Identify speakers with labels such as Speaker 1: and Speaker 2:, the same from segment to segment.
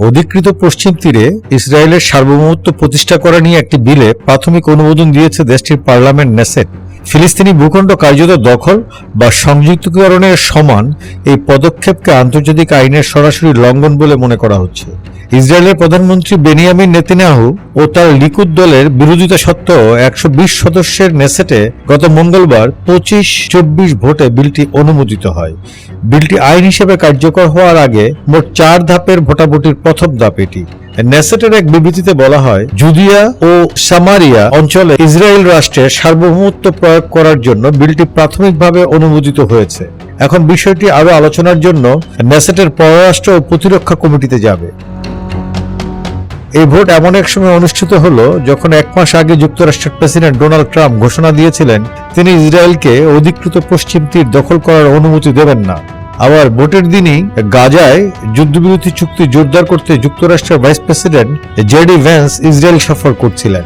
Speaker 1: অধিকৃত পশ্চিম তীরে ইসরায়েলের সার্বভৌমত্ব প্রতিষ্ঠা করা নিয়ে একটি বিলে প্রাথমিক অনুমোদন দিয়েছে দেশটির পার্লামেন্ট নেসেট। ফিলিস্তিনি ভূখণ্ড কার্যত দখল বা সংযুক্তকরণের সমান, এই পদক্ষেপকে আন্তর্জাতিক আইনের সরাসরি লঙ্ঘন বলে মনে করা হচ্ছে। ইসরায়েলের প্রধানমন্ত্রী বেনিয়ামিন নেতিনাহু ও তার লিকুদ দলের বিরোধিতা সত্ত্বেও একশো বিশ সদস্যের নেসেটে গত মঙ্গলবার পঁচিশ চব্বিশ ভোটে বিলটি অনুমোদিত হয়। বিলটি আইন হিসেবে কার্যকর হওয়ার আগে মোট চার ধাপের ভোটাভুটির প্রথম ধাপ এটি। নেসেটের এক বিবৃতিতে বলা হয়, জুদিয়া ও সামারিয়া অঞ্চলে ইসরায়েল রাষ্ট্রের সার্বভৌমত্ব প্রয়োগ করার জন্য বিলটি প্রাথমিকভাবে অনুমোদিত হয়েছে। এখন বিষয়টি আরও আলোচনার জন্য নেসেটের পররাষ্ট্র ও প্রতিরক্ষা কমিটিতে যাবে। এই ভোট এমন এক সময় অনুষ্ঠিত হলো, যখন এক মাস আগে যুক্তরাষ্ট্রের প্রেসিডেন্ট ডোনাল্ড ট্রাম্প ঘোষণা দিয়েছিলেন, তিনি ইসরায়েলকে অধিকৃত পশ্চিম তীর দখল করার অনুমতি দেবেন না। আবার ভোটের দিনই গাজায় যুদ্ধবিরতি চুক্তি জোরদার করতে যুক্তরাষ্ট্রের vice president JD Vance Israel সফর করছিলেন।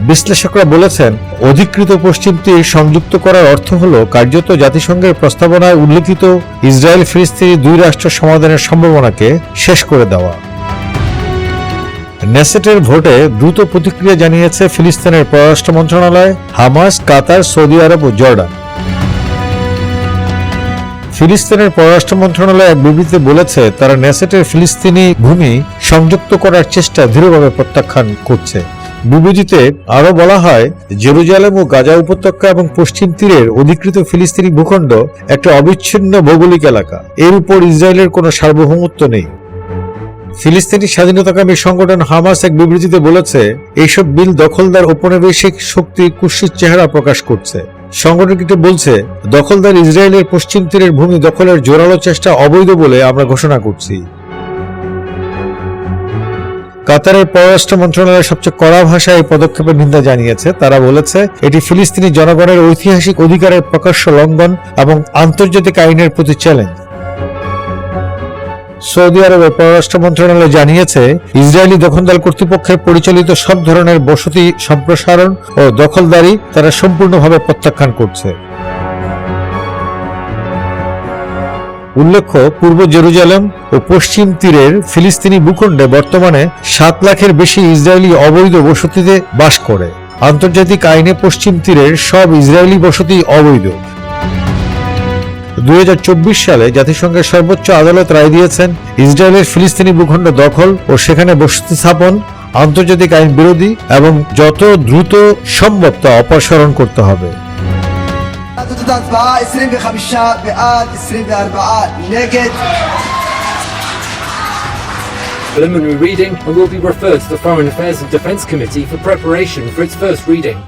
Speaker 1: বিশ্লেষকরা বলেছেন, অধিকৃত পশ্চিম তীর সংযুক্ত করার অর্থ হল, কার্যত জাতিসংঘের প্রস্তাবনায় উল্লেখিত ইসরায়েল ফিলিস্তিনি দুই রাষ্ট্র সমাধানের সম্ভাবনাকে শেষ করে দেওয়া। নেসেটের ভোটে দ্রুত প্রতিক্রিয়া জানিয়েছে ফিলিস্তিনের পররাষ্ট্র মন্ত্রণালয়, হামাস, কাতার, সৌদি আরব ও জর্ডান। ফিলিস্তিনের পররাষ্ট্র মন্ত্রণালয় এক বিবৃতিতে বলেছে, তারা নেসেটের ফিলিস্তিনি ভূমি সংযুক্ত করার চেষ্টা দৃঢ়ভাবে প্রত্যাখ্যান করছে। বিবৃতিতে আরও বলা হয়, জেরুজালেম ও গাজা উপত্যকা এবং পশ্চিম তীরের অধিকৃত ফিলিস্তিনি ভূখণ্ড একটা অবিচ্ছিন্ন ভৌগোলিক এলাকা। এর উপর ইসরায়েলের কোনো সার্বভৌমত্ব নেই। ফিলিস্তিনি স্বাধীনতাকামী সংগঠন হামাস এক বিবৃতিতে বলেছে এইসব বিল দখলদার ঔপনিবেশিক শক্তি কুৎসিত চেহারা প্রকাশ করছে। সংগঠনটি বলছে, দখলদার ইসরায়েলের পশ্চিম তীরের ভূমি দখলের জোরালো চেষ্টা অবৈধ বলে আমরা ঘোষণা করছি। কাতারের পররাষ্ট্র মন্ত্রণালয় সবচেয়ে কড়া ভাষায় এই পদক্ষেপের নিন্দা জানিয়েছে। তারা বলেছে, এটি ফিলিস্তিনি জনগণের ঐতিহাসিক অধিকারের প্রকাশ্য লঙ্ঘন এবং আন্তর্জাতিক আইনের প্রতি চ্যালেঞ্জ। সৌদি আরবের পররাষ্ট্র মন্ত্রণালয় জানিয়েছে, ইসরায়েলি দখলদার কর্তৃপক্ষের পরিচালিত সব ধরনের বসতি সম্প্রসারণ ও দখলদারি তারা সম্পূর্ণভাবে প্রত্যাখ্যান করছে। উল্লেখ্য, পূর্ব জেরুজালেম ও পশ্চিম তীরের ফিলিস্তিনি ভূখণ্ডে বর্তমানে সাত লাখের বেশি ইসরায়েলি অবৈধ বসতিতে বাস করে। আন্তর্জাতিক আইনে পশ্চিম তীরের সব ইসরায়েলি বসতি অবৈধ। দুই হাজার চব্বিশ সালে জাতিসংঘের সর্বোচ্চ আদালত রায় দিয়েছেন ইসরায়েলের ফিলিস্তিনি ভূখণ্ড দখল ও সেখানে বসতি স্থাপন আন্তর্জাতিক আইন বিরোধী এবং যত দ্রুত সম্ভব তা অপসারণ করতে হবে
Speaker 2: Preliminary reading and will be referred to the Foreign Affairs and Defence Committee for preparation for its first reading.